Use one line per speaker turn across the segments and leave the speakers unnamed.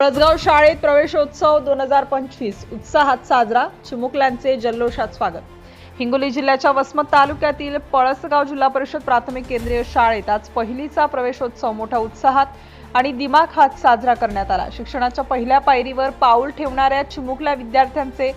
पळसगाव शाळेत प्रवेशोत्सव दोन हजार पंचवीस. उत्साहात साजरा. चिमुकल्यांचे जल्लोषात स्वागत. हिंगोली जिल्ह्याच्या वसमत तालुक्यातील पळसगाव जिल्हा परिषद प्राथमिक केंद्रीय शाळेत आज पहिलीचा प्रवेशोत्सव मोठ्या उत्साहात आणि दिमाखात साजरा करण्यात आला. शिक्षणाच्या पहिल्या पायरीवर पाऊल ठेवणाऱ्या चिमुकल्या विद्यार्थ्यांचे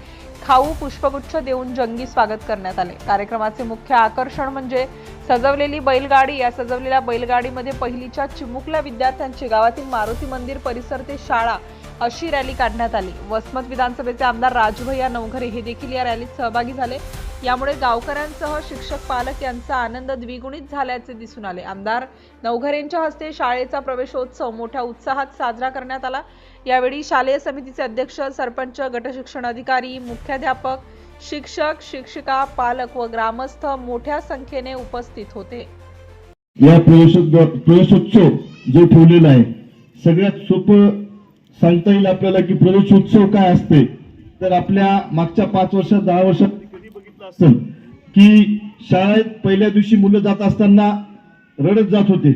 खाऊ पुष्पगुच्छ देऊन जंगी स्वागत करण्यात आले. कार्यक्रमाचे मुख्य आकर्षण म्हणजे सजवलेली बैलगाडी या सजवलेल्या बैलगाडीमध्ये पहिलीच्या चिमुकल्या विद्यार्थ्यांची गावातील मारुती मंदिर परिसर ते शाळा अशी रॅली काढण्यात आली. वसमत विधानसभेचे आमदार राजभैया नवघरे हे देखील या रॅलीत सहभागी झाले. यामुळे गावकऱ्यांसह शिक्षक पालक यांचा आनंद द्विगुणित झाल्याचे दिसून आले. आमदार नवघरेंच्या हस्ते शाळेचा प्रवेशोत्सव मोठ्या उत्साहात साजरा करण्यात आला. यावेळी शालेय समितीचे अध्यक्ष सरपंच गटशिक्षण अधिकारी मुख्याध्यापक शिक्षक शिक्षिका पालक व ग्रामस्थ मोठ्या संख्येने उपस्थित होते.
या प्रवेशोत्सव जो ठेवलेला आहे सगळ्यात सोपं सांगता येईल आपल्याला की प्रवेशोत्सव काय असते? तर आपल्या मागच्या पाच वर्षात दहा वर्षात बघितलं असेल की शाळेत पहिल्या दिवशी मुलं जात असताना रडत जात होते.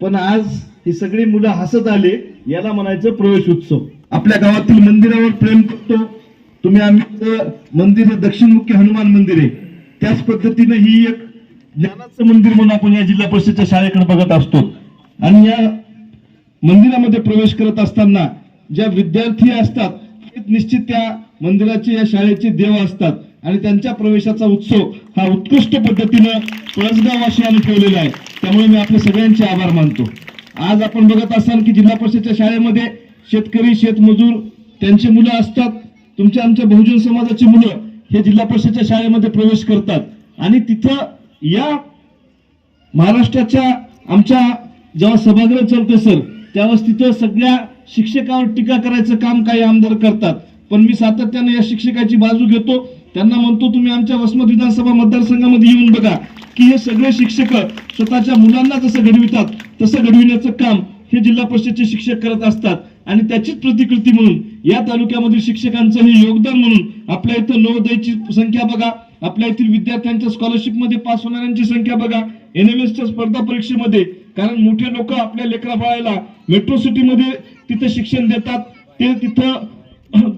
पण आज ही सगळी मुलं हसत आले याला म्हणायचं प्रवेश उत्सव. आपल्या गावातील मंदिरावर प्रेम करतो. तुम्ही आम्ही मंदिर दक्षिणमुखी हनुमान मंदिर आहे. त्याच पद्धतीनं ही एक ज्ञानाचं मंदिर म्हणून आपण या जिल्हा परिषदच्या शाळेकडे बघत असतो. आणि या मंदिरामध्ये प्रवेश करत असताना ज्या विद्यार्थी असतात ते निश्चित त्या मंदिराचे या शाळेचे देव असतात. आणि त्यांच्या प्रवेशाचा उत्सव हा उत्कृष्ट पद्धतीनं पळसगाववासियांनी ठेवलेला आहे. त्यामुळे मी आपले सगळ्यांचे आभार मानतो. आज आपण बघत असाल की जिल्हा परिषदच्या शाळेमध्ये शेतकरी शेतमजूर त्यांची मुलं असतात. तुमच्या आमच्या बहुजन समाजाची मुलं हे जिल्हा परिषदच्या शाळेमध्ये प्रवेश करतात. आणि तिथं या महाराष्ट्राच्या आमच्या जेव्हा सभागृह चालतं सर त्यावेळेस तिथं सगळ्या शिक्षकावर टीका करायचं काम काही आमदार करतात. पण मी सातत्याने या शिक्षकाची बाजू घेतो. त्यांना म्हणतो तुम्ही आमच्या वसमत विधानसभा मतदारसंघामध्ये येऊन बघा की हे सगळे शिक्षक स्वतःच्या मुलांना जसं घडवितात तसं घडविण्याचं काम हे जिल्हा परिषदचे शिक्षक करत असतात. आणि त्याचीच प्रतिकृती म्हणून या तालुक्यामधील शिक्षकांचं हे योगदान म्हणून आपल्या इथं नवोदयची संख्या बघा आपल्या येथील विद्यार्थ्यांच्या स्कॉलरशिपमध्ये पास होणाऱ्यांची संख्या बघा एन एम एसच्या स्पर्धा परीक्षेमध्ये. कारण मोठे लोक आपल्या लेकरा बाळाला मेट्रो सिटीमध्ये तिथं शिक्षण देतात. ते तिथं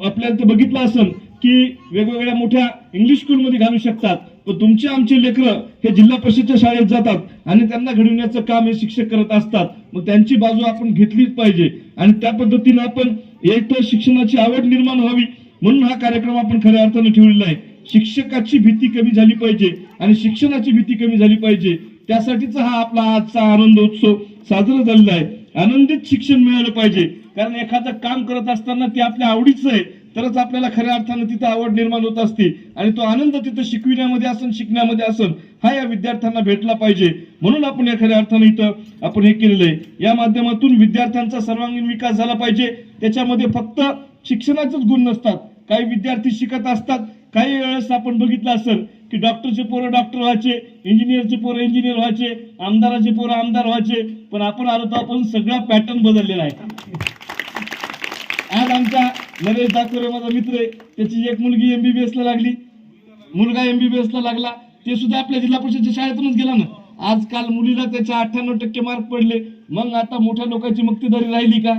आपल्या इथं बघितलं असेल की वेगवेगळ्या मोठ्या इंग्लिश स्कूलमध्ये घालू शकतात. पण तुमचे आमचे लेकरं हे जिल्हा परिषदच्या शाळेत जातात आणि त्यांना घडविण्याचं काम हे शिक्षक करत असतात. मग त्यांची बाजू आपण घेतलीच पाहिजे. आणि त्या पद्धतीनं आपण एक तर शिक्षणाची आवड निर्माण व्हावी म्हणून हा कार्यक्रम आपण खऱ्या अर्थानं ठेवलेला आहे. शिक्षकाची भीती कमी झाली पाहिजे आणि शिक्षणाची भीती कमी झाली पाहिजे. त्यासाठीचा हा आपला आजचा आनंद उत्सव साजरा झालेला आहे. आनंदित शिक्षण मिळालं पाहिजे. कारण एखादं काम करत असताना ते आपल्या आवडीचं आहे. तरच आपल्याला खऱ्या अर्थानं तिथं आवड निर्माण होत असते आणि तो आनंद तिथं शिकविण्यामध्ये असन शिकण्यामध्ये असन हा या विद्यार्थ्यांना भेटला पाहिजे. म्हणून आपण या खऱ्या अर्थानं इथं आपण हे केलेलं आहे. या माध्यमातून विद्यार्थ्यांचा सर्वांगीण विकास झाला पाहिजे. त्याच्यामध्ये फक्त शिक्षणाचेच गुण नसतात. काही विद्यार्थी शिकत असतात. काही वेळेस आपण बघितलं असेल की डॉक्टरचे पोरं डॉक्टर व्हायचे इंजिनियरचे पोरं इंजिनियर व्हायचे आमदाराचे पोरं आमदार व्हायचे पण आपण आलो तर आपण सगळा पॅटर्न बदललेला आहे. आज आमच्या नरेश दाकोरे माझा मित्र आहे. त्याची एक मुलगी एमबीबीएस ला लागली. मुलगा एमबीबीएस ला लागला. ते सुद्धा आपल्या जिल्हा परिषदच्या शाळेतूनच गेला ना. आजकाल मुलीला त्याच्या अठ्ठ्याण्णव टक्के मार्क पडले. मग आता मोठ्या लोकांची मक्तेदारी राहिली का?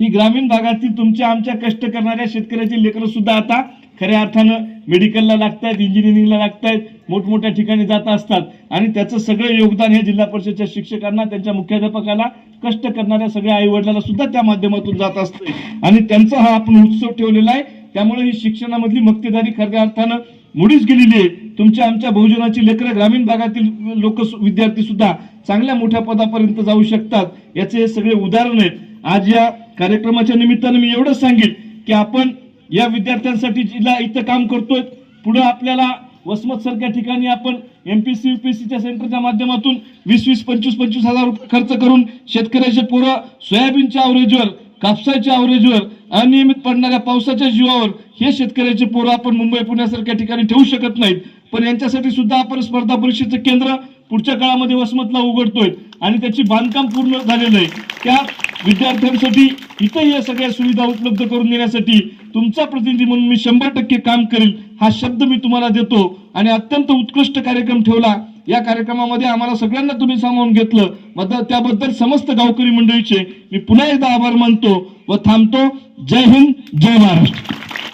ही ग्रामीण भागातील तुमच्या आमच्या कष्ट करणाऱ्या शेतकऱ्याची लेकरं सुद्धा आता खऱ्या अर्थानं मेडिकलला लागतायत इंजिनिअरिंगला लागतायत मोठमोठ्या ठिकाणी जात असतात. आणि त्याचं सगळं योगदान हे जिल्हा परिषदच्या शिक्षकांना त्यांच्या मुख्याध्यापकाला कष्ट करणाऱ्या सगळ्या आईवडिलाला सुद्धा त्या माध्यमातून जात असते आणि त्यांचा हा आपण उत्सव ठेवलेला आहे. त्यामुळे ही शिक्षणामधली मक्तेदारी खऱ्या अर्थानं मुडीच गेलेली आहे. तुमच्या आमच्या बहुजनाची लेकरं ग्रामीण भागातील लोक विद्यार्थी सुद्धा चांगल्या मोठ्या पदापर्यंत जाऊ शकतात. याचे हे सगळे उदाहरण आहेत. आज या कार्यक्रमाच्या निमित्तानं मी एवढंच सांगेन की आपण या विद्यार्थ्यांसाठी जिल्हा इथं काम करतोय. पुढे आपल्याला वसमत सारख्या ठिकाणी आपण एमपीसी युपीएससीच्या सेंटरच्या माध्यमातून वीस वीस पंचवीस पंचवीस हजार रुपये खर्च करून शेतकऱ्याचे पोरं सोयाबीनच्या अवरेजवर कापसाच्या अवरेजवर अनियमित पडणाऱ्या पावसाच्या जीवावर हे शेतकऱ्याचे पोरं आपण मुंबई पुण्यासारख्या ठिकाणी ठेवू शकत नाहीत. पण यांच्यासाठी सुद्धा आपण स्पर्धा परीक्षेचं केंद्र पुढच्या काळामध्ये वसमतला उघडतोय आणि त्याची बांधकाम पूर्ण झालेलं आहे. त्या विद्यार्थ्यांसाठी इथं या सगळ्या सुविधा उपलब्ध करून देण्यासाठी तुमचा प्रतिनिधी म्हणून मी शंभर टक्के काम करेल हा शब्द मी तुम्हाला देतो. आणि अत्यंत उत्कृष्ट कार्यक्रम ठेवला. या कार्यक्रमामध्ये आम्हाला सगळ्यांना तुम्ही सामावून घेतलं. मग त्याबद्दल समस्त गावकरी मंडळीचे मी पुन्हा एकदा आभार मानतो व थांबतो. जय हिंद जय महाराष्ट्र.